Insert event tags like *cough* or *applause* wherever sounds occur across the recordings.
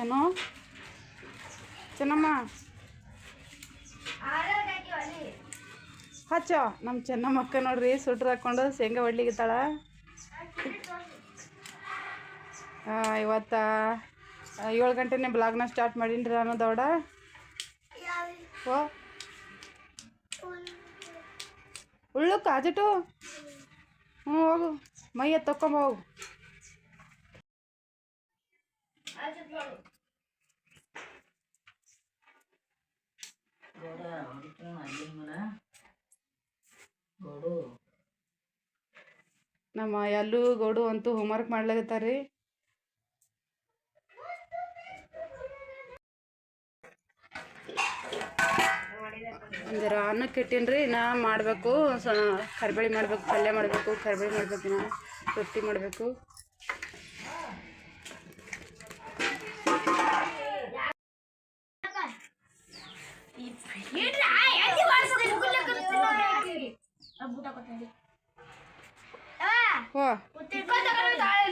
ಚೆನ್ನೋ ಚೆನ್ನಮ್ಮ? ಹಚ್ಚ ನಮ್ಮ ಚೆನ್ನಮ್ಮ ಅಕ್ಕ ನೋಡ್ರಿ, ಸುಟ್ರು ಹಾಕ್ಕೊಂಡು ಶೇಂಗಾ ಹೊಡ್ಲಿಗಿತ್ತಾಳ ಇವತ್ತು ಏಳು ಗಂಟೆನೇ ಬ್ಲಾಗ್ನ ಸ್ಟಾರ್ಟ್ ಮಾಡೀನಿ ನಾನು ದೌಡ. ಓ. ಉಳ್ಳು ಕಾಜಿಟು. ಹ್ಞೂ, ಹೋಗು. ಮೈಯ ನಮ್ಮ ಎಲ್ಲೂ ಗೋಡು ಅಂತೂ ಹೋಮ್ವರ್ಕ್ ಮಾಡ್ಲಾಗತ್ತಾರ ರೀ ಒಂದರ ಅನ್ನಕ್ಕೆ ಇಟ್ಟೀನಿ ನಾ ಮಾಡಬೇಕು, ಸ ಕರಿಬೇಳಿ ಮಾಡಬೇಕು, ಪಲ್ಯ ಮಾಡಬೇಕು, ಕರಿಬೇಳಿ ಮಾಡಬೇಕು ನಾ ರೊಟ್ಟಿ ಮಾಡಬೇಕು.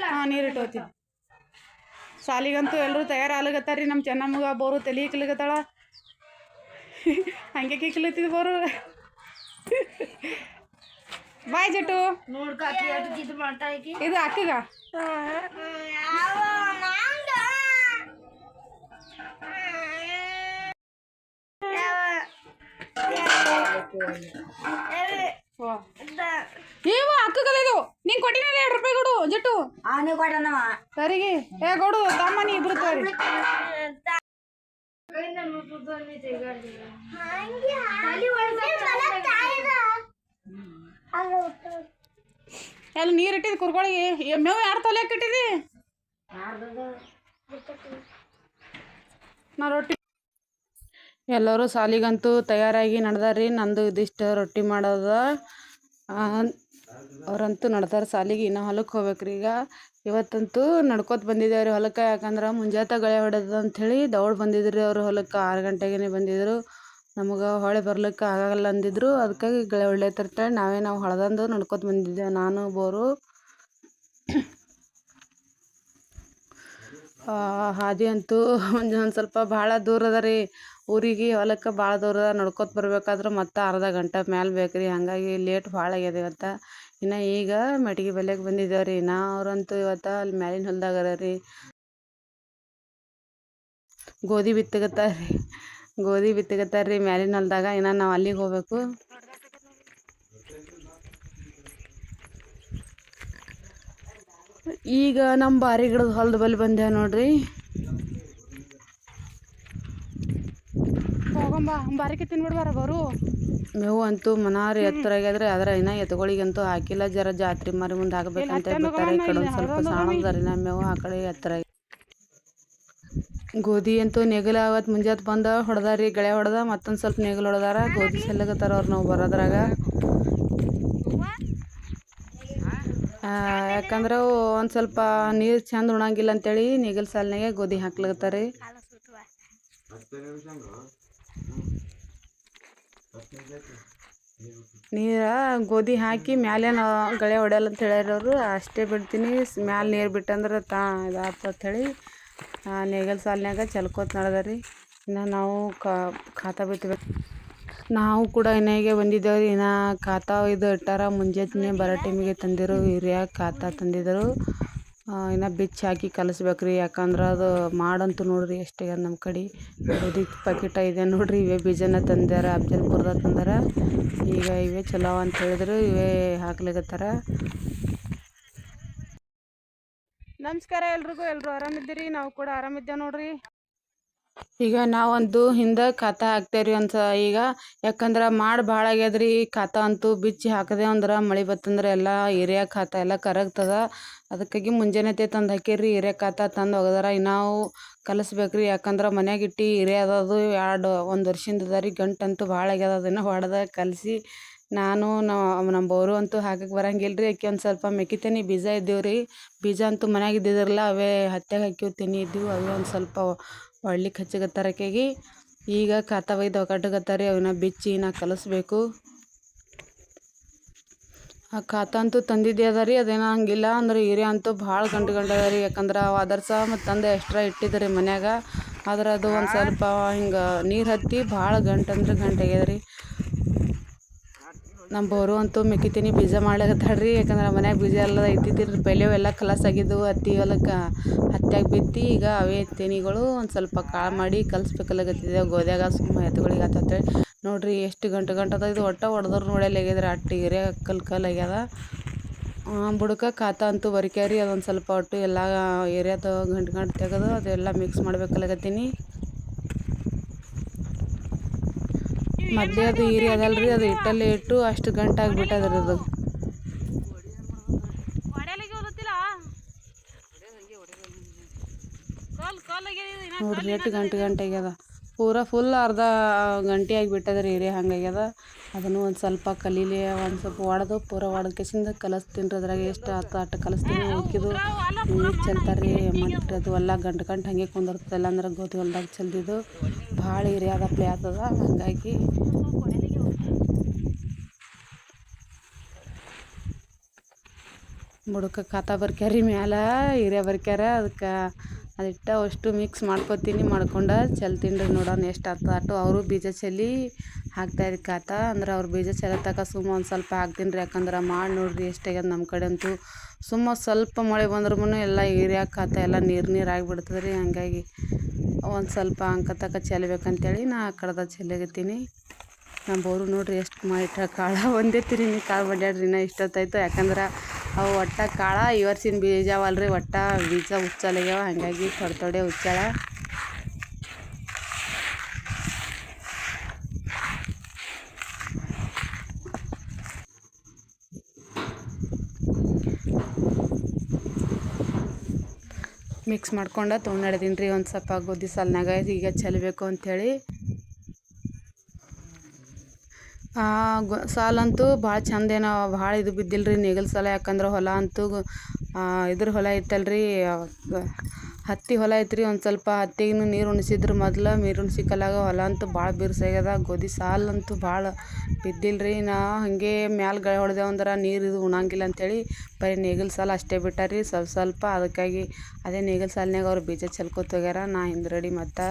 ಹಾಂ, ನೀರಿಟ್ಟು ಹೋಗ್ತೀನಿ. ಸಾಲಿಗಂತೂ ಎಲ್ಲರೂ ತಯಾರಾಗ್ಲಗತ್ತಾರ ರೀ ನಮ್ಮ ಚೆನ್ನಮ್ಮಗ ಬೋರು ತಲೆ ಇಕ್ಲಿಗತ್ತಾಳ ಹಂಗೆ ಕಿಕ್ಲತ್ತಿದ್ ಬೋರು. ಬಾಯ್ ಜಟು ಇದು ಅಕ್ಕಗ? ಏವ ಅಕ್ಕಗದ ಇದು ನೀನ್ ಕೊಟ್ಟಿನಲ್ಲ ಎರಡು ರೂಪಾಯಿ ಕೊಡು ಜಟ್ಟು. ಅವನೇ ಸರಿಗೆ. ಏ ಕೊಡು ತಮ್ಮ ನೀ ಇಬ್ರು ತೋರಿ. ಎಲ್ಲ ನೀರು ಇಟ್ಟಿದ್ ಕುರ್ಕೊಳಿಗೆ ಮೇವು ಯಾರು ಇಟ್ಟಿದಿ ನಾ ರೊಟ್ಟಿ ಎಲ್ಲರೂ ಸಾಲಿಗಂತೂ ತಯಾರಾಗಿ ನಡ್ದಾರಿ ನಂದು ಇದಿಷ್ಟ ರೊಟ್ಟಿ ಮಾಡೋದ. ಅವರಂತೂ ನಡ್ದಾರ ಸಾಲಿಗೆ, ಇನ್ನು ಹೊಲಕ್ಕೆ ಹೋಗ್ಬೇಕ್ರಿ ಈಗ. ಇವತ್ತಂತೂ ನಡ್ಕೋತ ಬಂದಿದ್ದೇವೆ ರೀ ಹೊಲಕ್ಕೆ. ಯಾಕಂದ್ರೆ ಮುಂಜಾತ ಗಳೆ ಹೊಡೆದ ಅಂಥೇಳಿ ದೌಡ್ ಬಂದಿದ್ರಿ ಅವರು ಹೊಲಕ್ಕೆ. ಆರು ಗಂಟೆಗೇ ಬಂದಿದ್ರು. ನಮಗೆ ಹೊಳೆ ಬರ್ಲಿಕ್ಕೆ ಆಗಲ್ಲ ಅಂದಿದ್ರು. ಅದಕ್ಕಾಗಿ ಗಳೆ ಹೊಡ್ಲತ್ತಿರ್ತೇಳಿ ನಾವೇ ನಾವು ಹೊಳೆದಂದು ನಡ್ಕೋತ ಬಂದಿದ್ದೇವೆ. ನಾನು, ಬೋರು. ಹಾದಿ ಅಂತೂ ಒಂದು ಒಂದು ಸ್ವಲ್ಪ ಭಾಳ ದೂರ ಅದ ರೀ. ಊರಿಗೆ ಹೊಲಕ್ಕೆ ಭಾಳ ದೂರ ನಡ್ಕೊತ ಬರ್ಬೇಕಾದ್ರೆ ಮತ್ತೆ ಅರ್ಧ ಗಂಟೆ ಮ್ಯಾಲೆ ಬೇಕು ರೀ ಹಾಗಾಗಿ ಲೇಟ್ ಭಾಳ ಆಗ್ಯದ ಇವತ್ತು. ಇನ್ನು ಈಗ ಮೆಟ್ಗೆ ಬೆಲೆಗೆ ಬಂದಿದ್ದೇವೆ ರೀ ನಾ ಅವರಂತೂ ಇವತ್ತು ಅಲ್ಲಿ ಮ್ಯಾಲಿನ ಹೊಲ್ದಾಗ ರೀ ಗೋಧಿ ಬಿತ್ತಗತ್ತಾರ ರೀ ಗೋಧಿ ಬಿತ್ತಗತ್ತಾರ ರೀ ಮ್ಯಾಲಿನ ಹೊಲ್ದಾಗ. ಇನ್ನು ನಾವು ಅಲ್ಲಿಗೆ ಹೋಗ್ಬೇಕು. ಈಗ ನಮ್ಮ ಬಾರಿ ಗಿಡದ ಹೊಲದ ಬಲ್ಲಿ ಬಂದೇವೆ ನೋಡ್ರಿ. ಹೋಗಂಬ ಬಾರಿಕೆ ತಿನ್ಬಿಡ್ಬಾರ ಬರು ಮೇವು ಅಂತೂ ಮನಾರಿ ಎತ್ತರ ಆಗ್ಯದ್ರಿ ಅದ್ರ ಇನ್ನ ಎತ್ತುಗಳಿಗಂತೂ ಹಾಕಿಲ್ಲ. ಜರ ಜಾತ್ರೆ ಮರಿ ಮುಂದೆ ಹಾಕ್ಬೇಕಂತ ಬಿಟ್ಟಾರೆ ಈ ಕಡೆ ಒಂದು ಸ್ವಲ್ಪ ಮೇವು ಆ ಕಡೆ ಎತ್ತರ. ಗೋಧಿ ಅಂತೂ ನೆಗಲ ಅವತ್ತು ಮುಂಜಾತ್ ಬಂದ ಹೊಡೆದಾರಿ ಗಳೆ ಹೊಡೆದ ಮತ್ತೊಂದು ಸ್ವಲ್ಪ ನೆಗಲು ಹೊಡೆದಾರ. ಗೋಧಿ ಸೆಲ್ಲಗತ್ತಾರ ಅವ್ರು ನಾವು ಬರೋದ್ರಾಗ. ಯಾಕಂದ್ರೆ ಒಂದು ಸ್ವಲ್ಪ ನೀರು ಚಂದ ಉಣಂಗಿಲ್ಲ ಅಂತೇಳಿ ನೆಗಲ್ ಸಾಲಿನಾಗೆ ಗೋಧಿ ಹಾಕ್ಲಗತ್ತಾರೆ. ನೀರ ಗೋಧಿ ಹಾಕಿ ಮ್ಯಾಲೇನು ಗಳೆ ಹೊಡೆಯಲ್ಲ ಅಂತ ಹೇಳ್ಯಾರವರು, ಅಷ್ಟೇ ಬಿಡ್ತೀನಿ. ಮ್ಯಾಲೆ ನೀರು ಬಿಟ್ಟಂದ್ರೆ ತಾ ಅಂತ ಅಂಥೇಳಿ ನೇಗಲ್ ಸಾಲಿನಾಗ ಚಲ್ಕೋತ ನಡೆದರಿ. ಇನ್ನು ನಾವು ಖಾತಾ ಬಿತ್ತಬೇಕು ನಾವು ಕೂಡ ಇನ್ನಾಗೆ ಬಂದಿದ್ದೇವೆ ರೀ ಇನ್ನು ಖಾತಾ ಇದು ಇಟ್ಟಾರ, ಮುಂಜಾನೆ ಬರೋ ಟೈಮಿಗೆ ತಂದಿರು ಯೂರಿಯಾ ಖಾತಾ ತಂದಿದ್ದರು. ಇನ್ನು ಬಿಚ್ಚಿ ಹಾಕಿ ಕಲಸ್ಬೇಕು ರೀ ಯಾಕಂದ್ರೆ ಅದು ಮಾಡಂತು ನೋಡ್ರಿ ಎಷ್ಟಿಗೆ ನಮ್ಮ ಕಡೆ. ಗೋಧಿ ಪಾಕಿಟ ಇದೆ ನೋಡ್ರಿ, ಇವೇ ಬೀಜನ ತಂದಾರ ಅಫ್ಜಲ್ಪುರ್ದಾಗ ತಂದಾರ. ಈಗ ಇವೇ ಚಲೋ ಅಂತ ಹೇಳಿದ್ರು, ಇವೇ ಹಾಕ್ಲಿಕತ್ತಾರ. ನಮಸ್ಕಾರ ಎಲ್ರಿಗೂ ಎಲ್ಲರೂ ಆರಾಮಿದ್ದೀರಿ? ನಾವು ಕೂಡ ಆರಾಮಿದ್ದೇವೆ ನೋಡ್ರಿ. ಈಗ ನಾವಂತೂ ಹಿಂದೆ ಖಾತಾ ಹಾಕ್ತೇವ್ರಿ ಒಂದು ಸ, ಈಗ ಯಾಕಂದ್ರೆ ಮಾಡಿ ಭಾಳ ಆಗ್ಯದ್ರಿ ಖಾತಾ ಅಂತೂ ಬಿಚ್ಚಿ ಹಾಕದೆ ಅಂದ್ರೆ ಮಳೆ ಬತ್ತಂದ್ರೆ ಎಲ್ಲ ಏರಿಯಾ ಖಾತಾ ಎಲ್ಲ ಕರಗ್ತದ. ಅದಕ್ಕಾಗಿ ಮುಂಜಾನೆತೆ ತಂದು ಹಾಕಿರಿ ಹಿರಿಯ ಖಾತಾ ತಂದು ಒಗದಾರ ನಾವು ಕಲಿಸ್ಬೇಕ್ರಿ. ಯಾಕಂದ್ರೆ ಮನ್ಯಾಗ ಇಟ್ಟು ಹಿರಿಯ ಅದು ಎರಡು ಒಂದು ವರ್ಷದಿಂದ ಅದ ರೀ ಗಂಟಂತೂ ಭಾಳ ಆಗ್ಯದ. ಅದನ್ನು ಹೊಡೆದ ಕಲಸಿ ನಾನು ನಮ್ಮ ನಮ್ಮ ಬೋರು ಅಂತೂ ಹಾಕಕ್ಕೆ ಬರಂಗಿಲ್ಲ ರೀ ಆಕೆ ಒಂದು ಸ್ವಲ್ಪ ಮೆಕ್ಕಿತೇನಿ ಬೀಜ ಇದ್ದೀವಿ ರೀ ಬೀಜ ಅಂತೂ ಮನ್ಯಾಗ ಇದ್ದಿದ್ರಲ್ಲ ಅವೇ ಹತ್ಯಾಗ ಹಾಕಿವಿ ತಿನ್ನಿದ್ದೀವಿ ಅವೇ ಒಂದು ಸ್ವಲ್ಪ ಒಳ್ಳಿಕ್ಕೆ ಹಚ್ಚಗತ್ತಾರ ಆಕೆಗೆ ಈಗ ಖಾತಾ ಒಯ್ದು ಒಗಟ್ಗತ್ತಾರ ಅವನ್ನ ಬಿಚ್ಚಿ ನಾ ಕಲಿಸ್ಬೇಕು. ಆ ಖಾತ ಅಂತೂ ತಂದಿದ್ದೆ ಅದ ರೀ ಅದೇನೋ ಹಂಗಿಲ್ಲ ಅಂದ್ರೆ ಏರಿಯಾ ಅಂತೂ ಭಾಳ ಗಂಟು ಗಂಟು ಅದ ರೀ ಯಾಕಂದ್ರೆ ಅವು ಸಹ ಮತ್ತು ತಂದು ಎಕ್ಸ್ಟ್ರಾ ಇಟ್ಟಿದ್ದೆ ರೀ ಮನ್ಯಾಗ. ಆದ್ರೆ ಅದು ಒಂದು ಸ್ವಲ್ಪ ಹಿಂಗೆ ನೀರು ಹತ್ತಿ ಭಾಳ ಗಂಟು ಅಂದ್ರೆ ಗಂಟು ಆಗ್ಯದ ರೀ ನಮ್ಮ ಬೋರು ಅಂತೂ ಮೆಕ್ಕಿತೀನಿ ಬೀಜ ಮಾಡ್ಲಾಕತ್ತಾಳ ರೀ ಯಾಕಂದ್ರೆ ಮನ್ಯಾಗ ಬೀಜ ಎಲ್ಲ ಇದ್ದಿದ್ದಿಲ್ಲ ಪೆಲೆವು ಎಲ್ಲ ಕಲಸ್ ಆಗಿದ್ದವು ಹತ್ತಿ ಹೊಲಕ್ಕೆ ಹತ್ಯಾಗ ಬಿತ್ತಿ, ಈಗ ಅವೇ ತೆನಿಗಳು ಒಂದು ಸ್ವಲ್ಪ ಕಾಳು ಮಾಡಿ ಕಲಿಸ್ಬೇಕಲ್ಲಕತ್ತಿದ್ದೇವೆ ಗೋದ್ಯಾಗ ಸುಮ್ಮ ಎತ್ತುಗಳಿಗೆ ಆತಂತೇಳಿ ನೋಡ್ರಿ ಎಷ್ಟು ಗಂಟು ಗಂಟು ಇದು ಒಟ್ಟ ಹೊಡೆದ್ರು ನೋಡಲ್ಲ ಆಗ್ಯದ್ರಿ ಅಟ್ಟಿ ಹಿರಿಯ ಕಲ್ ಕಲ್ ಆಗ್ಯದ. ಬುಡಕ ಖಾತ ಅಂತೂ ಬರಿಕ್ಯಾರಿ. ಅದೊಂದು ಸ್ವಲ್ಪ ಒಟ್ಟು ಎಲ್ಲ ಏರಿಯಾದ ಗಂಟು ಗಂಟು ತೆಗೆದು ಅದೆಲ್ಲ ಮಿಕ್ಸ್ ಮಾಡ್ಬೇಕಲ್ಲಕತ್ತೀನಿ ಮೊದಲೇ ಅದು ಈರಿ ಅದಲ್ರಿ ಅದು ಇಟ್ಟಲ್ಲೇ ಇಟ್ಟು ಅಷ್ಟು ಗಂಟೆ ಆಗಿಬಿಟ್ಟದ್ರಿ ಅದು. ನೋಡ್ರಿ ಎಷ್ಟು ಗಂಟೆ ಗಂಟೆ ಆಗ್ಯದ ಪೂರ ಫುಲ್ ಅರ್ಧ ಗಂಟೆ ಆಗಿಬಿಟ್ಟದ್ರಿ ಏರಿಯಾ ಹಂಗಾಗ್ಯದ. ಅದನ್ನು ಒಂದು ಸ್ವಲ್ಪ ಕಲೀಲಿ ಒಂದು ಸ್ವಲ್ಪ ಒಡೆದು ಪೂರ ಒಡೆದ ಕೆಸಿಂದ ಕಲಸ್ತೀನಿ ರೀ ಅದ್ರಾಗ. ಎಷ್ಟು ಆತ ಅಟ್ಟು ಕಲಸ್ತೀನಿ ಹಾಕಿದ್ದು ನೀರು ಚೆಲ್ತಾರೆ ರೀ ಮತ್ತು ಅದು ಎಲ್ಲ ಗಂಟು ಗಂಟು ಹಾಗೆ ಕುಂದಿರ್ತದಲ್ಲ ಅಂದ್ರೆ ಗೋಧಿ ಹೊಲ್ದಾಗ ಚೆಲ್ದಿದ್ದು. ಭಾಳ ಏರಿಯಾದ ಪ್ಲೇ ಆಗ್ತದ, ಹಾಗಾಗಿ ಬುಡಕ ಖಾತ ಬರ್ಕ್ಯಾರಿ ಮ್ಯಾಲ ಹಿರಿಯ ಬರ್ಕ್ಯಾರ, ಅದಕ್ಕೆ ಅದಿಟ್ಟ ಅಷ್ಟು ಮಿಕ್ಸ್ ಮಾಡ್ಕೊತೀನಿ, ಮಾಡ್ಕೊಂಡು ಚೆಲ್ತೀನಿ ರೀ ನೋಡೋಣ ಎಷ್ಟು ಆಗ್ತದೆ. ಅಟ್ಟು ಅವರು ಬೀಜ ಚೆಲ್ಲಿ ಹಾಕ್ತಾಯಿರಿ ಖಾತ, ಅಂದ್ರೆ ಅವ್ರು ಬೀಜ ಚೆಲ್ಲತಕ ಸುಮ್ಮ ಒಂದು ಸ್ವಲ್ಪ ಹಾಕ್ತೀನಿ ರೀ, ಯಾಕಂದ್ರೆ ಮಾಡಿ ನೋಡ್ರಿ ಎಷ್ಟಾಗ್ಯದ ನಮ್ಮ ಕಡೆ ಅಂತೂ. ಸುಮ್ಮ ಸ್ವಲ್ಪ ಮಳೆ ಬಂದ್ರೂ ಎಲ್ಲ ಏರಿಯಾ ಖಾತ, ಎಲ್ಲ ನೀರು ನೀರು ಆಗಿಬಿಡ್ತದೆ ರೀ, ಹಂಗಾಗಿ ಒಂದು ಸ್ವಲ್ಪ ಅಂಕ ಅಂಕತಕ ಚೆಲ್ಬೇಕಂತೇಳಿ ನಾ ಆ ಕಡೆದ ಚೆಲ್ಲಗತ್ತೀನಿ ನಮ್ಮ ಬೋರು ನೋಡ್ರಿ ಎಷ್ಟು ಮಾಡಿಟ್ಟ ಕಾಳು. *laughs* ಒಂದೇ ತಿರಿನಿ ಕಾಳು ಬಡ್ಯಾಡ್ರಿ ನಾ ಇಷ್ಟೊತ್ತಾಯ್ತು. ಯಾಕಂದ್ರೆ ಅವು ಒಟ್ಟು ಕಾಳ ಈ ವರ್ಷಿನ ಬೀಜ ಅವಲ್ರಿ, ಒಟ್ಟು ಬೀಜ ಹುಚ್ಚಲಾಗ್ಯಾವ. ಹಾಗಾಗಿ ಥೊಡೆ ಥೊಡೆ ಹುಚ್ಚಾಳ. ಮಿಕ್ಸ್ ಮಾಡ್ಕೊಂಡು ತೊಗೊಂಡಿದ್ದೀನಿ ರೀ. ಒಂದು ಸ್ವಲ್ಪ ಗೋಧಿ ಸಲ್ನಾಗ ಈಗ ಚೆಲ್ಲಬೇಕು ಅಂಥೇಳಿ ಸಾಲಂತೂ ಭಾಳ ಚಂದ ಏನೋ, ಭಾಳ ಇದು ಬಿದ್ದಿಲ್ಲ ರೀ ನೇಗಿಲ ಸಾಲ. ಯಾಕಂದ್ರೆ ಹೊಲ ಅಂತೂ ಇದ್ರ ಹೊಲ ಇತ್ತಲ್ರಿ ಹತ್ತಿ ಹೊಲ ಐತ್ರಿ, ಒಂದು ಸ್ವಲ್ಪ ಹತ್ತಿಗೂ ನೀರು ಉಣ್ಸಿದ್ರು ಮೊದ್ಲು ನೀರು ಉಣಿಸಿ ಕಲಾಗ ಹೊಲ ಅಂತೂ ಭಾಳ ಬಿರ್ಸಾಗ್ಯದ, ಗೋಧಿ ಸಾಲಂತೂ ಭಾಳ ಬಿದ್ದಿಲ್ಲ ರೀ ನಾ ಹಾಗೆ ಮ್ಯಾಲೆ ಗಳೆ ಹೊಡೆದೇವು ಅಂದ್ರೆ ನೀರು ಇದು ಉಣಂಗಿಲ್ಲ ಅಂಥೇಳಿ ಬರೀ ನೇಗಿಲ ಸಾಲ ಅಷ್ಟೇ ಬಿಟ್ಟಾರಿ. ಸ್ವಲ್ಪ ಸ್ವಲ್ಪ ಅದಕ್ಕಾಗಿ ಅದೇ ನೇಗಿಲ ಸಾಲಿನಾಗ ಅವ್ರು ಬೀಜ ಹೋಗ್ಯಾರ. ನಾ ಹಿಂದ್ರಡಿ ಮತ್ತು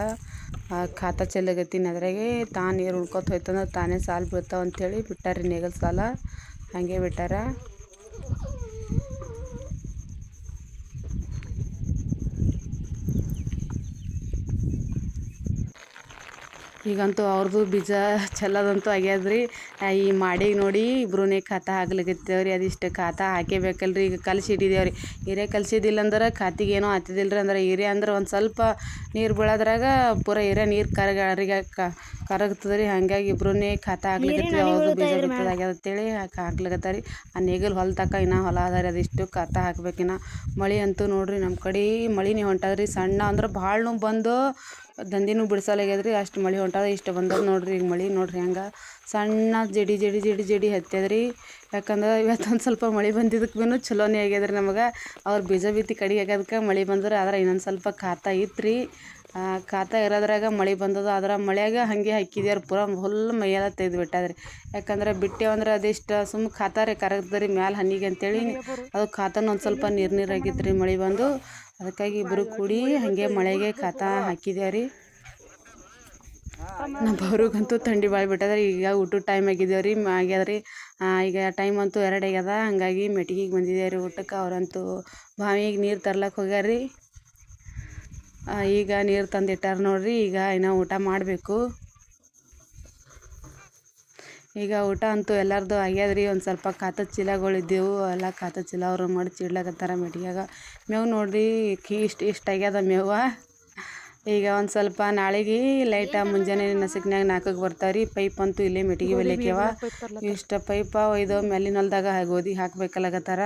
ಖಾತ ಚೆಲ್ಲಗತ್ತೀನಿ ಅದ್ರಾಗೆ. ತಾ ನೀರು ಉಳ್ಕೊತ ಹೋಯ್ತಂದ್ರೆ ತಾನೇ ಸಾಲು ಬೀಳ್ತಾವ ಅಂಥೇಳಿ ಹೇಳಿ ರೀ ನೇಗಿಲ ಸಾಲ. ಹಾಗೆ ಬಿಟ್ಟಾರ. ಈಗಂತೂ ಅವ್ರದ್ದು ಬೀಜ ಚೆಲ್ಲೋದಂತೂ ಆಗ್ಯದ್ರಿ. ಈ ಮಾಡಿ ನೋಡಿ ಇಬ್ರೂನೇ ಖಾತ ಹಾಕ್ಲಿಕತ್ತೇವೆ ರೀ ಅದಿಷ್ಟು ಖಾತ ಹಾಕೇಬೇಕಲ್ರಿ. ಈಗ ಕಲಸಿ ಇಟ್ಟಿದ್ದೇವೆ ರೀ ಹಿರೇ ಕಲ್ಸಿದ್ದಿಲ್ಲ ಅಂದ್ರೆ ಖಾತಿಗೆ ಏನೋ ಹತ್ತಿದಿಲ್ಲರಿ ಅಂದ್ರೆ ಹಿರೇ ಅಂದ್ರೆ ಒಂದು ಸ್ವಲ್ಪ ನೀರು ಬೀಳೋದ್ರಾಗ ಪೂರ ಹಿರೇ ನೀರು ಕರಗ ಕರಗ್ತದೆ ರೀ ಹಾಗಾಗಿ ಇಬ್ರೂನೇ ಖಾತ ಹಾಕ್ಲಿಕತ್ತೀವಿ ಅವ್ರದ್ದು ಬೀಜ ಬಿತ್ತದಾಗ್ಯದ ಅಂತೇಳಿ ಹಾಕಿ ಹಾಕ್ಲಿಕತ್ತಾರ ರೀ ಆ ನೇಗಿಲು ಹೊಲ ತಕ ಇನ್ನೂ ಹೊಲ ಅದ ರೀ ಅದಿಷ್ಟು ಖಾತ ಹಾಕ್ಬೇಕಿನ್ನ. ಮಳೆ ಅಂತೂ ನೋಡ್ರಿ ನಮ್ಮ ಕಡೆ ಮಳೆನೇ ಹೊಂಟದ್ರಿ. ಸಣ್ಣ ಅಂದ್ರೆ ಭಾಳ ಬಂದು ಬಿಡ್ಸಲಾಗ್ಯದ ರೀ ಅಷ್ಟು ಮಳೆ ಹೊಂಟದ, ಇಷ್ಟು ಬಂದದ ನೋಡ್ರಿ ಈಗ ಮಳೆ, ನೋಡ್ರಿ ಹೆಂಗೆ. ಸಣ್ಣ ಜಡಿ ಜಡಿ ಜಡಿ ಜಡಿ ಹತ್ತದ್ರಿ ಯಾಕಂದ್ರೆ ಇವತ್ತು ಒಂದು ಸ್ವಲ್ಪ ಮಳೆ ಬಂದಿದ್ದಕ್ಕೆ ಭೀನು ಚಲೋನೇ ಆಗ್ಯದ ರೀ ನಮಗೆ. ಅವ್ರು ಬೀಜ ಬಿತ್ತಿ ಕಡಿಗೆ ಆಗ್ಯದಕ್ಕೆ ಮಳೆ ಬಂದ್ರೆ ಆದ್ರೆ ಇನ್ನೊಂದು ಸ್ವಲ್ಪ ಖಾತ ಇತ್ತು ರೀ ಖಾತ ಇರೋದ್ರಾಗ ಮಳೆ ಬಂದದ, ಆದ್ರೆ ಮಳೆಯಾಗ ಹಾಗೆ ಹಾಕಿದ್ಯಾರ ಪೂರ ಹುಲ್ಲು ಮೈಯೆಲ್ಲ ತೆಗೆದು ಬಿಟ್ಟದ್ರಿ. ಯಾಕಂದ್ರೆ ಬಿಟ್ಟೇವಂದ್ರೆ ಅದಿಷ್ಟು ಸುಮ್ಮ ಖಾತ ರೀ ಮ್ಯಾಲ ಹನಿಗೆ ಅಂತೇಳಿ, ಅದು ಖಾತನ ಒಂದು ಸ್ವಲ್ಪ ನೀರು ನೀರು ಆಗಿತ್ತು ರೀ ಮಳೆ ಬಂದು. ಅದಕ್ಕಾಗಿ ಇಬ್ಬರು ಕೂಡಿ ಹಾಗೆ ಮಳೆಗೆ ಕಾತ ಹಾಕಿದ್ಯಾ ರೀ ನಮ್ಮ ಅವ್ರಿಗಂತೂ ಥಂಡಿ ಭಾಳ ಬಿಟ್ಟದ್ರಿ, ಈಗ ಊಟದ ಟೈಮ್ ಆಗಿದ್ದೇವೆ ರೀ ಆಗ್ಯದ ರೀ ಈಗ ಟೈಮ್ ಅಂತೂ ಎರಡು ಆಗ್ಯದ, ಹಾಗಾಗಿ ಮೆಟ್ಗಿಗೆ ಬಂದಿದ್ದೇವೆ ರೀ ಊಟಕ್ಕೆ, ಅವರಂತೂ ಬಾವಿಗೆ ನೀರು ತರ್ಲಕ್ಕೆ ರೀ ಈಗ ನೀರು ತಂದಿಟ್ಟಾರ ನೋಡ್ರಿ, ಈಗ ಇನ್ನೂ ಊಟ ಮಾಡಬೇಕು. ಈಗ ಊಟ ಅಂತೂ ಎಲ್ಲರದು ಆಗ್ಯದ ರೀ. ಒಂದು ಸ್ವಲ್ಪ ಖಾತದ ಚೀಲಗಳಿದ್ದೆವು ಎಲ್ಲ ಖಾತದ ಚೀಲ ಅವರು ಮಾಡಿ ಚಿಡ್ಲಕತ್ತಾರ ಮೆಟ್ಗ್ಯಾಗ ಮೇವು ನೋಡ್ರಿ ಇಷ್ಟು ಇಷ್ಟು ಆಗ್ಯದ ಮೇವ. ಈಗ ಒಂದು ಸ್ವಲ್ಪ ನಾಳೆಗೆ ಲೈಟ ಮುಂಜಾನೆ ನಸಕ್ನ್ಯಾಗ ನಾಲ್ಕಕ್ಕೆ ಬರ್ತಾವೆ ರೀ. ಪೈಪ್ ಅಂತೂ ಇಲ್ಲೇ ಮೆಟ್ಗಿ ಬೆಲೆಕ್ಯವ ಇಷ್ಟು ಪೈಪ ಒಯ್ದು ಮೇಲಿನ ಹೊಲ್ದಾಗ ಗೋಧಿ ಹಾಕ್ಬೇಕಲ್ಲಕತ್ತಾರ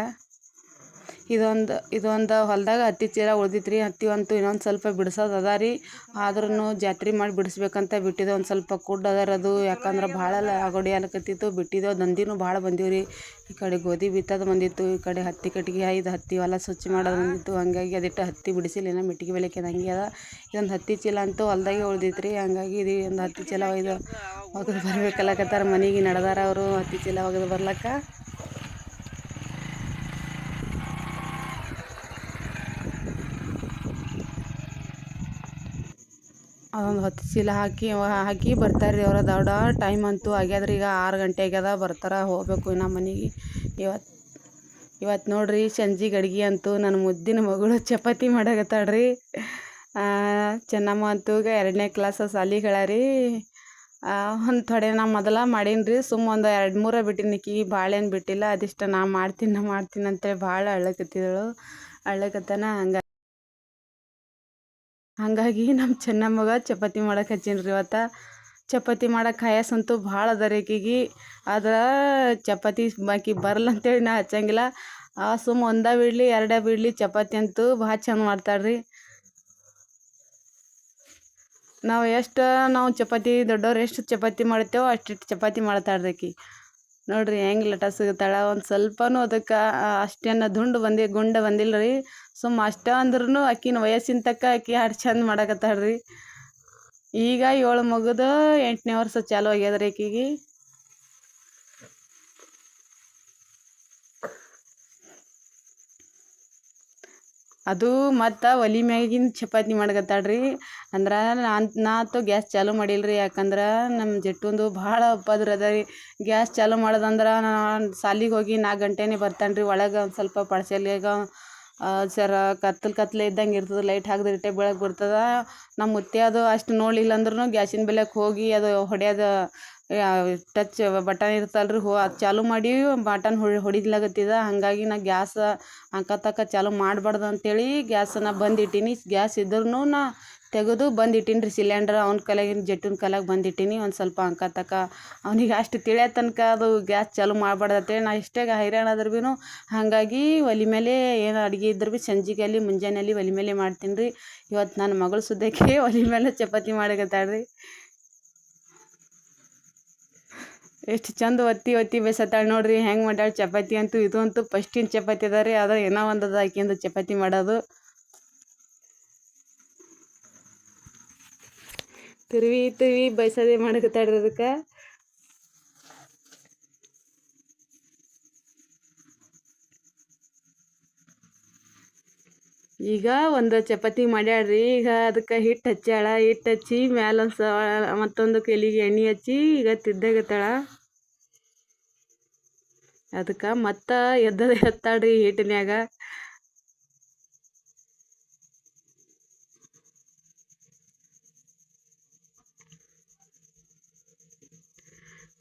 ಇದೊಂದು ಇದೊಂದು ಹೊಲದಾಗ ಹತ್ತಿ ಚೀಲ ಉಳ್ದಿತ್ರಿ, ಹತ್ತಿ ಅಂತೂ ಇನ್ನೊಂದು ಸ್ವಲ್ಪ ಬಿಡ್ಸೋದು ಅದ ರೀ. ಆದ್ರೂ ಜಾತ್ರೆ ಮಾಡಿ ಬಿಡಿಸ್ಬೇಕಂತ ಬಿಟ್ಟಿದ್ದೆ ಒಂದು ಸ್ವಲ್ಪ ಕುಡ್ ಅದರ ಅದು. ಯಾಕಂದ್ರೆ ಭಾಳ ಆಗೋಡಿ ಆಲಕತ್ತಿತ್ತು ಬಿಟ್ಟಿದ್ದೆವು ದಂದಿನೂ ಭಾಳ ಬಂದೀವಿ ರೀ. ಈ ಕಡೆ ಗೋಧಿ ಬಿತ್ತೋದು ಬಂದಿತ್ತು, ಈ ಕಡೆ ಹತ್ತಿ ಕಟ್ಟಿಗೆ ಐದು ಹತ್ತಿ ಹೊಲ ಸ್ವಚ್ಛ ಮಾಡೋದು ಬಂದಿತ್ತು. ಹಾಗಾಗಿ ಅದಿಟ್ಟು ಹತ್ತಿ ಬಿಡಿಸಿಲ್ಲ ಮೆಟ್ಟಿಗೆ ಬೆಲೆಕ್ಕೆ ಹಂಗೆ ಅದ. ಇದೊಂದು ಹತ್ತಿ ಚೀಲ ಅಂತೂ ಹೊಲ್ದಾಗೆ ಉಳ್ದಿತ್ತು ರೀ ಹಂಗಾಗಿ ಇದು ಒಂದು ಹತ್ತಿ ಚೀಲ ಒಯ್ದು ಒಗದು ಬರ್ಬೇಕಲ್ಲಕತ್ತಾರ ಮನೆಗೆ ನಡೆದಾರ ಅವರು, ಹತ್ತಿ ಚೀಲ ಒಗದು ಬರ್ಲಕ್ಕ. ಅದೊಂದು ಹತ್ತು ಚೀಲ ಹಾಕಿ ಹಾಕಿ ಬರ್ತಾರೆ ರೀ ಅವ್ರ. ದೊಡ್ಡ ಟೈಮ್ ಅಂತೂ ಆಗ್ಯದ್ರಿ. ಈಗ ಆರು ಗಂಟೆ ಆಗ್ಯದ, ಬರ್ತಾರೆ ಹೋಗ್ಬೇಕು ಇನ್ನು ಮನೆಗೆ. ಇವತ್ತು ಇವತ್ತು ನೋಡ್ರಿ ಸಂಜೆ ಅಡ್ಗೆ ಅಂತೂ ನನ್ನ ಮುದ್ದಿನ ಮಗಳು ಚಪಾತಿ ಮಾಡಾಕತ್ತಾಳ್ರಿ. ಚೆನ್ನಮ್ಮ ಅಂತೂ ಈಗ ಎರಡನೇ ಕ್ಲಾಸ ರೀ ಒಂದು ಥೊಡೆ ನಾ ಮೊದಲ ಮಾಡೀನಿ ರೀ. ಸುಮ್ಮ ಒಂದು ಎರಡು ಮೂರ ಬಿಟ್ಟಿನಿ ಕಿ ಭಾಳ ಏನು ಬಿಟ್ಟಿಲ್ಲ. ಅದಿಷ್ಟು ನಾ ಮಾಡ್ತೀನಿ ನಾ ಮಾಡ್ತೀನಿ ಅಂತೇಳಿ ಭಾಳ ಅಳ್ಳಕತ್ತಿದಳು ಅಳ್ಳಕತ್ತನ ಹಂಗ ಹಾಗಾಗಿ ನಮ್ಮ ಚೆನ್ನಮ್ಮಗ ಚಪಾತಿ ಮಾಡಕ್ಕೆ ಹಚ್ಚೀನಿ ರೀ ಇವತ್ತು. ಚಪಾತಿ ಮಾಡಕ್ಕೆ ಆಯಾಸ ಅಂತೂ ಭಾಳ ಅದ ರೀ ಆಕಿಗೆ. ಆದ್ರೆ ಚಪಾತಿ ಬಾಕಿ ಬರಲ್ಲ ಅಂತೇಳಿ ನಾ ಹಚ್ಚಂಗಿಲ್ಲ. ಆ ಸುಮ್ ಒಂದೇ ಬಿಡಲಿ, ಎರಡೇ ಬಿಡಲಿ ಚಪಾತಿ ಅಂತೂ ಭಾಳ ಚೆಂದ ಮಾಡ್ತಾಳೆ ರೀ ನಾವು ಎಷ್ಟು ನಾವು ಚಪಾತಿ ದೊಡ್ಡವ್ರು ಎಷ್ಟು ಚಪಾತಿ ಮಾಡ್ತೇವೋ ಅಷ್ಟಿಷ್ಟು ಚಪಾತಿ ಮಾಡ್ತಾಳೆ ರೀ ಆಕಿ. ನೋಡ್ರಿ ಹೆಂಗೆ ಲಟಸ್ಗತ್ತಾಳ ಒಂದು ಸ್ವಲ್ಪನೂ ಅದಕ್ಕೆ ಅಷ್ಟೇನು ದುಂಡು ಬಂದಿ ಗುಂಡ ಬಂದಿಲ್ಲ ರೀ ಸುಮ್ಮ ಅಷ್ಟೇ ಅಂದ್ರೂ ಆಕಿನ ವಯಸ್ಸಿನ ತಕ್ಕ ಆಕಿ ಹಾಡು ಚಂದ ಮಾಡಕತ್ತಾಳ ರೀ ಈಗ ಏಳು ಮಗದು ಎಂಟನೇ ವರ್ಷ ಚಾಲು ಆಗ್ಯದ್ರಿ ಆಕಿಗೆ ಅದು ಮತ್ತು ಒಲಿ ಮ್ಯಾಗಿನ ಚಪಾತಿ ಮಾಡಕತ್ತಾಳ್ರಿ ಅಂದ್ರೆ ನಾನು ನಾ ಅಂತೂ ಗ್ಯಾಸ್ ಚಾಲೂ ಮಾಡಿಲ್ಲ ರೀ ಯಾಕಂದ್ರೆ ನಮ್ಮ ಜಟ್ಟುಂದು ಭಾಳ ಉಪದ್ರ ಅದ ರೀ. ಗ್ಯಾಸ್ ಚಾಲೂ ಮಾಡೋದಂದ್ರೆ ನಾನು ಸಾಲಿಗೆ ಹೋಗಿ ನಾಲ್ಕು ಗಂಟೆನೇ ಬರ್ತಾನೆ ರೀ ಒಳಗೆ ಒಂದು ಸ್ವಲ್ಪ ಪಡ್ಸಲ್ಯಾಗ ಜರ ಕತ್ತಲು ಕತ್ತಲೆ ಇದ್ದಂಗೆ ಇರ್ತದೆ ಲೈಟ್ ಹಾಕಿದ್ರೆ ಇಷ್ಟೇ ಬೆಳಕು ಬರ್ತದೆ. ನಮ್ಮ ಮುತ್ತೆ ಅದು ಅಷ್ಟು ನೋಡಲಿಲ್ಲ ಅಂದ್ರೂ ಗ್ಯಾಸಿನ ಬೆಲೆಗೆ ಹೋಗಿ ಅದು ಹೊಡೆಯೋದು ಟಚ್ ಬಟನ್ ಇರ್ತಲ್ಲ ರೀ ಹೋ, ಅದು ಚಾಲು ಮಾಡಿ ಬಟನ್ ಹೊಡಿದ್ಲಾಗತ್ತಿದ. ಹಾಗಾಗಿ ನಾ ಗ್ಯಾಸ ಅಕ್ಕ ತಕ್ಕ ಚಾಲು ಮಾಡಬಾರ್ದು ಅಂತೇಳಿ ಗ್ಯಾಸನ್ನು ಬಂದಿಟ್ಟೀನಿ ಗ್ಯಾಸ್ ಇದ್ರೂ ನಾ ತೆಗೆದು ಬಂದಿಟ್ಟೀನಿ ರೀ ಸಿಲಿಂಡ್ರ್ ಅವ್ನ ಕೈಲಾಗಿನ ಜೆಟ್ಟಿನ ಕೈಲಾಗ ಬಂದಿಟ್ಟೀನಿ. ಒಂದು ಸ್ವಲ್ಪ ಅಂಕ ತಕ ಅವ್ನಿಗೆ ಅಷ್ಟು ತಿಳಿಯೋ ತನಕ ಅದು ಗ್ಯಾಸ್ ಚಾಲು ಮಾಡ್ಬಾರ್ದು ನಾ ಎಷ್ಟೇ ಹೈರಾಣ ಆದ್ರೂ ಭೀ ಹಾಗಾಗಿ ಒಲೆ ಮೇಲೆ ಏನು ಅಡುಗೆ ಇದ್ರೂ ಭೀ ಸಂಜೆಗೆ ಅಲ್ಲಿ ಮುಂಜಾನೆ ಒಲೆ ಮೇಲೆ ಮಾಡ್ತೀನಿ ರೀ ಇವತ್ತು ನನ್ನ ಮಗಳು ಸುದ್ದಕ್ಕೆ *laughs* ಒಲೆ ಮೇಲೆ ಚಪಾತಿ ಮಾಡಕತ್ತಾಳ್ರಿ ಎಷ್ಟು ಚಂದ ಒತ್ತಿ ಒತ್ತಿ ಬೇಸತ್ತಾಳೆ ನೋಡ್ರಿ. ಹೆಂಗೆ ಮಾಡ್ಯಾಳ ಚಪಾತಿ ಅಂತೂ, ಇದು ಅಂತೂ ಫಸ್ಟಿನ ಚಪಾತಿ ಅದ ರೀ. ಅದ ಏನೋ ಒಂದು ಅದ ಆಕಿಂದ ಚಪಾತಿ ಮಾಡೋದು. ತಿರುವಿ ತಿರುವಿ ಬಯಸೋದೇ ಮಾಡಕತ್ತಾಳ್ರಿ ಅದಕ್ಕೆ ಈಗ ಒಂದು ಚಪಾತಿ ಮಾಡ್ಯಾಳ್ರಿ. ಈಗ ಅದಕ್ಕೆ ಹಿಟ್ಟು ಹಚ್ಚಾಳ ಹಿಟ್ಟು ಹಚ್ಚಿ ಮ್ಯಾಲ ಒಂದು ಸ ಮತ್ತೊಂದು ಕೆಲಿಗೆ ಎಣ್ಣೆ ಹಚ್ಚಿ ಈಗ ತಿದ್ದಾಗತ್ತಾಳ. ಅದಕ್ಕೆ ಮತ್ತೆ ಎದ್ದದ ಎತ್ತಾಳ್ರಿ ಹಿಟ್ಟಿನ್ಯಾಗ.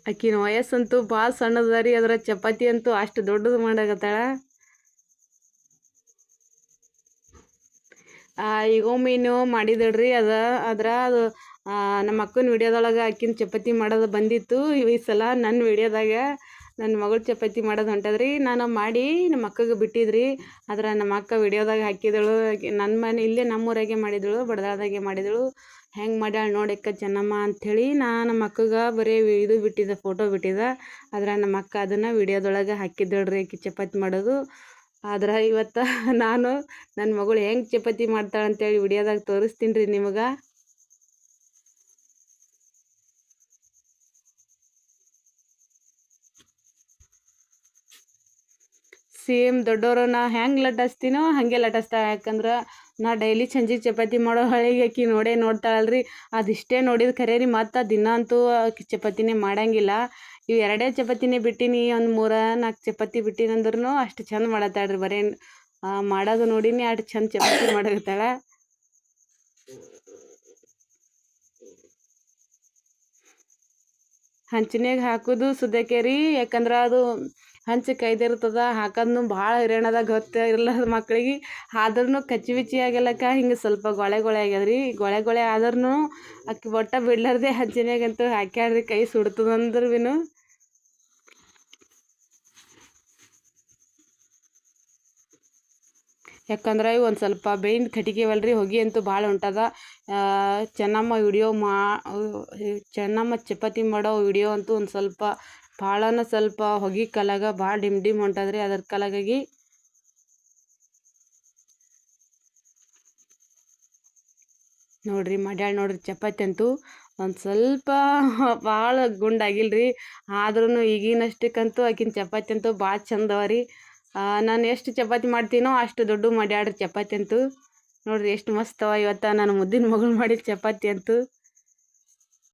ಆಕಿನ ವಯಸ್ಸಂತೂ ಭಾಳ ಸಣ್ಣದ ರೀ ಅದರ ಚಪಾತಿ ಅಂತೂ ಅಷ್ಟು ದೊಡ್ಡದು ಮಾಡಾಕತ್ತಾಳ. ಈಗ ಮೀನು ಮಾಡಿದಳ್ರಿ ಅದ, ಅದ್ರ ಅದು ನಮ್ಮ ಅಕ್ಕನ ವಿಡಿಯೋದೊಳಗೆ ಆಕಿನ ಚಪಾತಿ ಮಾಡೋದು ಬಂದಿತ್ತು. ಈ ಸಲ ನನ್ನ ವಿಡಿಯೋದಾಗ ನನ್ನ ಮಗಳು ಚಪಾತಿ ಮಾಡೋದು ಹೊಂಟದ್ರಿ. ನಾನು ಮಾಡಿ ನಮ್ಮ ಅಕ್ಕಗೆ ಬಿಟ್ಟಿದ್ರಿ. ಆದ್ರೆ ನಮ್ಮ ಅಕ್ಕ ವಿಡಿಯೋದಾಗ ಹಾಕಿದಳು. ನನ್ನ ಮನೆ ಇಲ್ಲೇ ನಮ್ಮೂರಾಗೆ ಮಾಡಿದಳು, ಬಡದಾಳ್ದಾಗೆ ಮಾಡಿದಳು. ಹೆಂಗೆ ಮಾಡ್ಯಾಳ ನೋಡಕ್ಕ ಚೆನ್ನಮ್ಮ ಅಂಥೇಳಿ ನಾ ನಮ್ಮ ಅಕ್ಕಗೆ ಬರೀ ಇದು ಬಿಟ್ಟಿದ್ದೆ ಫೋಟೋ ಬಿಟ್ಟಿದ್ದೆ ಆದ್ರೆ ನಮ್ಮ ಅಕ್ಕ ಅದನ್ನು ವಿಡಿಯೋದೊಳಗೆ ಹಾಕಿದ್ದಳ್ರಿ ಆಕೆ ಚಪಾತಿ ಮಾಡೋದು. ಆದ್ರೆ ಇವತ್ತು *laughs* ನಾನು ನನ್ನ ಮಗಳು ಹೆಂಗೆ ಚಪಾತಿ ಮಾಡ್ತಾಳೆ ಅಂತೇಳಿ ವಿಡಿಯೋದಾಗ ತೋರಿಸ್ತೀನಿ ರೀ ನಿಮಗೆ. ಸೇಮ್ ದೊಡ್ಡವರು ನಾ ಹೆಂಗೆ ಲಟ್ಟಿಸ್ತೀನೋ ಹಾಗೆ ಲಟ್ಟಿಸ್ತಾಳೆ ಯಾಕಂದ್ರೆ ನಾ ಡೈಲಿ ಸಂಜೆಗೆ ಚಪಾತಿ ಮಾಡೋ ಹಳಿಗೆ ಆಕಿ ನೋಡೇ ನೋಡ್ತಾಳಲ್ರಿ. ಅದಿಷ್ಟೇ ನೋಡಿದ ಖರೆ ರೀ ಮತ್ತು ದಿನ ಅಂತೂ ಆಕಿ ಚಪಾತಿನೇ ಮಾಡಂಗಿಲ್ಲ. ಇವು ಎರಡೇ ಚಪಾತಿನೇ ಬಿಟ್ಟಿನಿ, ಒಂದು ಮೂರ ನಾಲ್ಕು ಚಪಾತಿ ಬಿಟ್ಟಿನಿ ಅಂದ್ರೂ ಅಷ್ಟು ಚಂದ ಮಾಡತ್ತಾಳ್ರಿ ಬರೇ. ಮಾಡೋದು ನೋಡಿನಿ ಅಷ್ಟು ಚಂದ ಚಪಾತಿ ಮಾಡಕತ್ತಾಳ. ಹಂಚಿನಾಗ ಹಾಕೋದು ಸುದ್ದಕ್ಕೆ ರೀ? ಯಾಕಂದ್ರೆ ಅದು ಹಂಚು ಕೈದಿರ್ತದ, ಹಾಕೋದ್ನು ಭಾಳ ಹಿರಿಯಣದ ಗೊತ್ತೇ ಇರಲ್ಲ ಮಕ್ಕಳಿಗೆ ಆದ್ರೂ ಕಚ್ಚಿ ಬಿಚ್ಚಿ ಆಗಲಕ್ಕ ಹಿಂಗೆ ಸ್ವಲ್ಪ ಗೊಳೆ ಗೊಳೆ ಆಗ್ಯದ ರೀ. ಗೊಳೆ ಗೊಳೆ ಆದ್ರೂ ಅಕ್ಕಿ ಒಟ್ಟ ಬಿಡ್ಲಾರ್ದೆ ಹಂಚಿನಾಗಂತೂ ಹಾಕ್ಯಾಡ್ರಿ ಕೈ ಸುಡ್ತದಂದ್ರೆ ಭೀ ಯಾಕಂದ್ರೆ ಒಂದು ಸ್ವಲ್ಪ ಬೇಯ್ದು ಕಟ್ಟಿಗೆವಲ್ರಿ ಹೊಗೆ ಅಂತೂ ಭಾಳ ಹೊಂಟದ ಚೆನ್ನಮ್ಮ ವಿಡಿಯೋ ಮಾ, ಚೆನ್ನಮ್ಮ ಚಪಾತಿ ಮಾಡೋ ವಿಡಿಯೋ ಅಂತೂ ಒಂದು ಸ್ವಲ್ಪ ಭಾಳನ ಸ್ವಲ್ಪ ಹೊಗೆ ಕಲಾಗ ಭಾಳ ಡಿಮ್ ಡಿಮ್ ಹೊಂಟದ್ರಿ ಅದ್ರ ಕಲಾಗಾಗಿ. ನೋಡ್ರಿ ಮಾಡ್ಯಾಳ ನೋಡ್ರಿ ಚಪಾತಿ ಅಂತೂ ಒಂದು ಸ್ವಲ್ಪ *laughs* ಭಾಳ ಗುಂಡಾಗಿಲ್ಲ ರೀ ಆದ್ರೂ ಈಗಿನಷ್ಟಕ್ಕಂತೂ ಆಕಿನ ಚಪಾತಿ ಅಂತೂ ಭಾಳ ಚಂದವ ರೀ. ನಾನು ಎಷ್ಟು ಚಪಾತಿ ಮಾಡ್ತೀನೋ ಅಷ್ಟು ದೊಡ್ಡ ಮಾಡ್ಯಾಡ್ರಿ ಚಪಾತಿ ಅಂತೂ. ನೋಡಿರಿ, ಎಷ್ಟು ಮಸ್ತವ ಇವತ್ತು. ನನ್ನ ಮುದ್ದಿನ ಮಗಳು ಮಾಡಿದ ಚಪಾತಿ ಅಂತೂ.